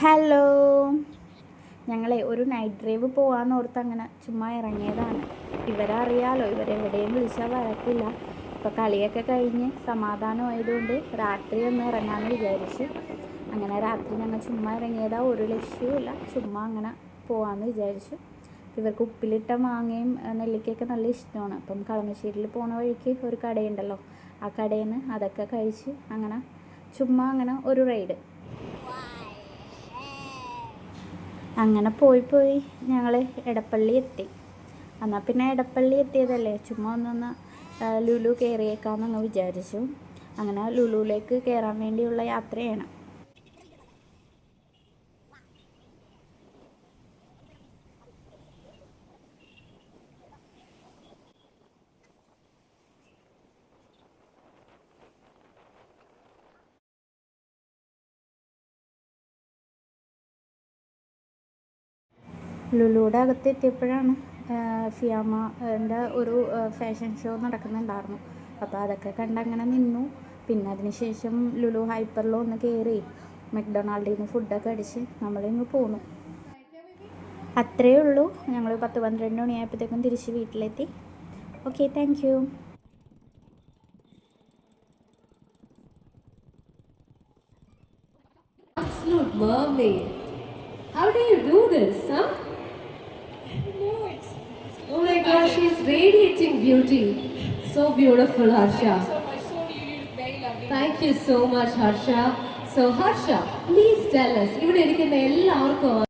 Hello. ഞങ്ങളെ ഒരു night drive പോകാമെന്ന് ഓർത്ത് അങ്ങനെ ചുമ്മാ ഇറങ്ങിയതാണ്. ഇവരറിയാലോ ഇവരെവിടെയും വിളിച്ചാൽ വഴക്കില്ല. ഇപ്പോൾ കളിയൊക്കെ കഴിഞ്ഞ് സമാധാനമായതുകൊണ്ട് രാത്രി ഒന്ന് ഇറങ്ങാമെന്ന് വിചാരിച്ചു അങ്ങനെ രാത്രി ഞങ്ങൾ ചുമ്മാ ഇറങ്ങിയതാ ഒരു ലക്ഷ്യവുമില്ല ചുമ്മാ അങ്ങനെ പോകാമെന്ന് വിചാരിച്ചു. ഇവർക്ക് ഉപ്പിലിട്ട മാങ്ങയും നെല്ലിക്കയൊക്കെ നല്ല ഇഷ്ടമാണ്. അപ്പം കളമശ്ശേരിയിൽ പോണ വഴിക്ക് ഒരു കടയുണ്ടല്ലോ ആ കടയിൽ നിന്ന് അതൊക്കെ കഴിച്ച് അങ്ങനെ ചുമ്മാ അങ്ങനെ ഒരു റൈഡ് അങ്ങനെ പോയി പോയി ഞങ്ങൾ ഇടപ്പള്ളി എത്തി. എന്നാൽ പിന്നെ ഇടപ്പള്ളി എത്തിയതല്ലേ? ചുമ്മാ ഒന്നൊന്ന് ലുലു കയറിയേക്കാമെന്നങ്ങ് വിചാരിച്ചു. അങ്ങനെ ലുലുവിലേക്ക് കയറാൻ വേണ്ടിയുള്ള യാത്രയാണ്. ലുലുയുടെ അകത്ത് എത്തിയപ്പോഴാണ് ഫിയാമ എന്റെ ഒരു ഫാഷൻ ഷോ നടക്കുന്നുണ്ടായിരുന്നു. അപ്പോൾ അതൊക്കെ കണ്ടങ്ങനെ നിന്നു. പിന്നെ അതിന് ശേഷം ലുലു ഹൈപ്പറിൽ ഒന്ന് കയറി മെക്ഡൊണാൾഡിൽ നിന്ന് ഫുഡൊക്കെ അടിച്ച് നമ്മളിങ്ങ് പോന്നു. അത്രയേ ഉള്ളൂ. ഞങ്ങൾ പത്ത് പന്ത്രണ്ട് മണിയായപ്പോഴത്തേക്കും തിരിച്ച് വീട്ടിലെത്തി. Okay thank mermaid. How do you do this, huh? my gosh, she's radiating beauty. So beautiful, Harsha. So much. So you look very lovely. Thank you so much, Harsha. So, Harsha, please tell us, ഇവിടെ ഇരിക്കുന്ന എല്ലാവർക്കും